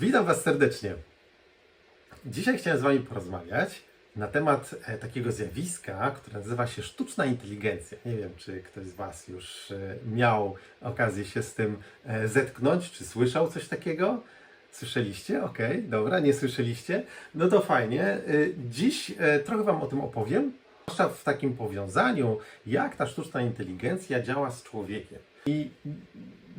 Witam Was serdecznie. Dzisiaj chciałem z Wami porozmawiać na temat e, takiego zjawiska, które nazywa się sztuczna inteligencja. Nie wiem, czy ktoś z Was już e, miał okazję się z tym e, zetknąć, czy słyszał coś takiego. Słyszeliście? Okej, dobra, nie słyszeliście? No to fajnie. Dziś trochę Wam o tym opowiem, zwłaszcza w takim powiązaniu, jak ta sztuczna inteligencja działa z człowiekiem. I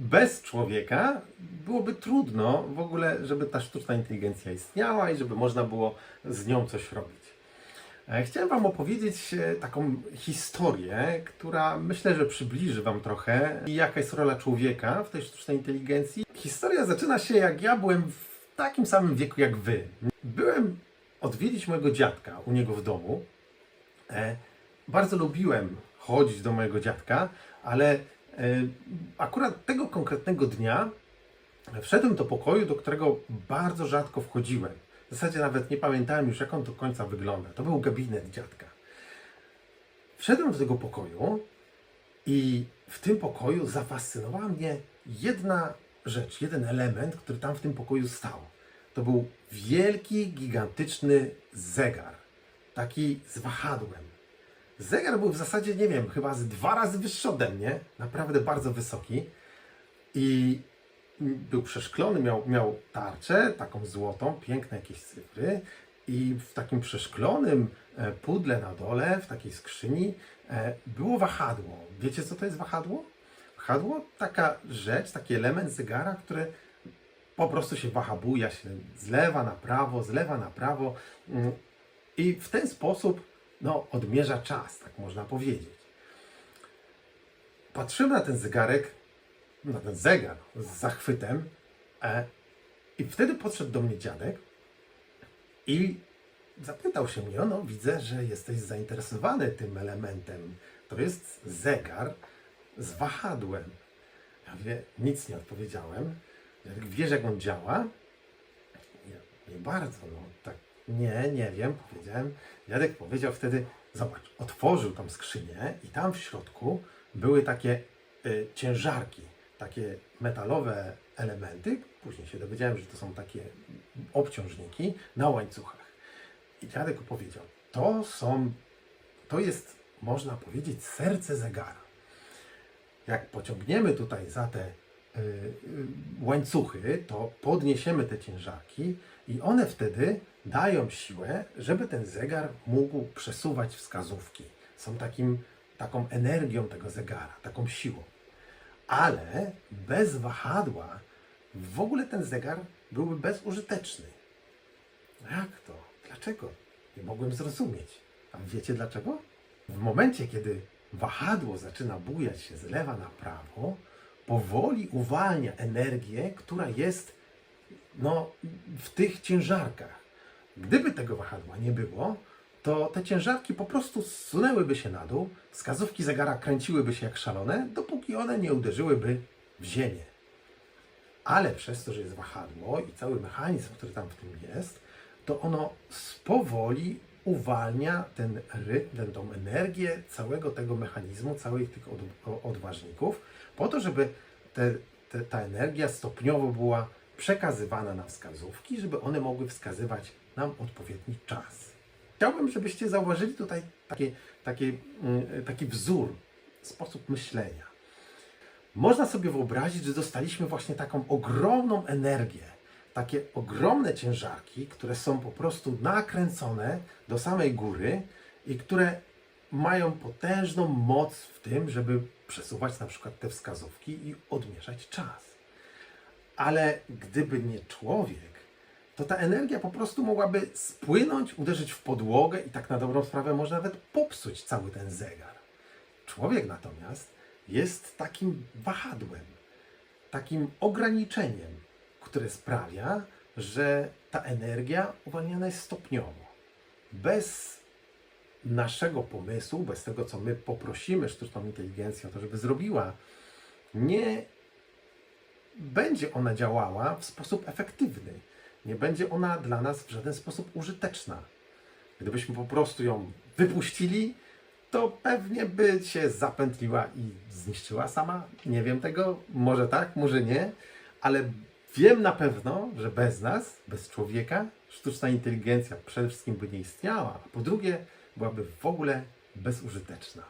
bez człowieka byłoby trudno w ogóle, żeby ta sztuczna inteligencja istniała i żeby można było z nią coś robić. E, Chciałem Wam opowiedzieć e, taką historię, która myślę, że przybliży Wam trochę, jaka jest rola człowieka w tej sztucznej inteligencji. Historia zaczyna się, jak ja byłem w takim samym wieku jak Wy. Byłem odwiedzić mojego dziadka u niego w domu. E, Bardzo lubiłem chodzić do mojego dziadka, ale akurat tego konkretnego dnia wszedłem do pokoju, do którego bardzo rzadko wchodziłem. W zasadzie nawet nie pamiętałem już, jak on do końca wygląda. To był gabinet dziadka. Wszedłem do tego pokoju i w tym pokoju zafascynowała mnie jedna rzecz, jeden element, który tam w tym pokoju stał. To był wielki, gigantyczny zegar. Taki z wahadłem. Zegar był w zasadzie, nie wiem, chyba z dwa razy wyższy ode mnie. Naprawdę bardzo wysoki. I był przeszklony, miał, miał tarczę, taką złotą, piękne jakieś cyfry. I w takim przeszklonym e, pudle na dole, w takiej skrzyni, e, było wahadło. Wiecie, co to jest wahadło? Wahadło taka rzecz, taki element zegara, który po prostu się waha, buja się z lewa na prawo, z lewa na prawo mm, i w ten sposób no, odmierza czas, tak można powiedzieć. Patrzyłem na ten zegarek, na ten zegar z zachwytem e, i wtedy podszedł do mnie dziadek i zapytał się mnie, no widzę, że jesteś zainteresowany tym elementem. To jest zegar z wahadłem. Ja mówię, nic nie odpowiedziałem. Dziadek, wiesz jak on działa? Nie bardzo, no tak, nie, nie wiem, powiedziałem. Dziadek powiedział wtedy, zobacz, otworzył tą skrzynię i tam w środku były takie y, ciężarki, takie metalowe elementy. Później się dowiedziałem, że to są takie obciążniki na łańcuchach. I dziadek powiedział, to są, to jest, można powiedzieć, serce zegara. Jak pociągniemy tutaj za te y, y, łańcuchy, to podniesiemy te ciężarki i one wtedy dają siłę, żeby ten zegar mógł przesuwać wskazówki. Są takim, taką energią tego zegara, taką siłą. Ale bez wahadła w ogóle ten zegar byłby bezużyteczny. Jak to? Dlaczego? Nie mogłem zrozumieć. A wiecie dlaczego? W momencie, kiedy wahadło zaczyna bujać się z lewa na prawo, powoli uwalnia energię, która jest no, w tych ciężarkach. Gdyby tego wahadła nie było, to te ciężarki po prostu zsunęłyby się na dół, wskazówki zegara kręciłyby się jak szalone, dopóki one nie uderzyłyby w ziemię. Ale przez to, że jest wahadło i cały mechanizm, który tam w tym jest, to ono powoli uwalnia ten rytm, tę tą energię całego tego mechanizmu, całych tych od, odważników, po to, żeby te, te, ta energia stopniowo była przekazywana na wskazówki, żeby one mogły wskazywać nam odpowiedni czas. Chciałbym, żebyście zauważyli tutaj taki, mm, taki wzór, sposób myślenia. Można sobie wyobrazić, że dostaliśmy właśnie taką ogromną energię, takie ogromne ciężarki, które są po prostu nakręcone do samej góry i które mają potężną moc w tym, żeby przesuwać na przykład te wskazówki i odmierzać czas. Ale gdyby nie człowiek, to ta energia po prostu mogłaby spłynąć, uderzyć w podłogę i tak na dobrą sprawę może nawet popsuć cały ten zegar. Człowiek natomiast jest takim wahadłem, takim ograniczeniem, które sprawia, że ta energia uwalniana jest stopniowo. Bez naszego pomysłu, bez tego, co my poprosimy sztuczną inteligencję o to, żeby zrobiła, nie będzie ona działała w sposób efektywny. Nie będzie ona dla nas w żaden sposób użyteczna. Gdybyśmy po prostu ją wypuścili, to pewnie by się zapętliła i zniszczyła sama. Nie wiem tego, może tak, może nie, ale Wiem na pewno, że bez nas, bez człowieka, sztuczna inteligencja przede wszystkim by nie istniała, a po drugie byłaby w ogóle bezużyteczna.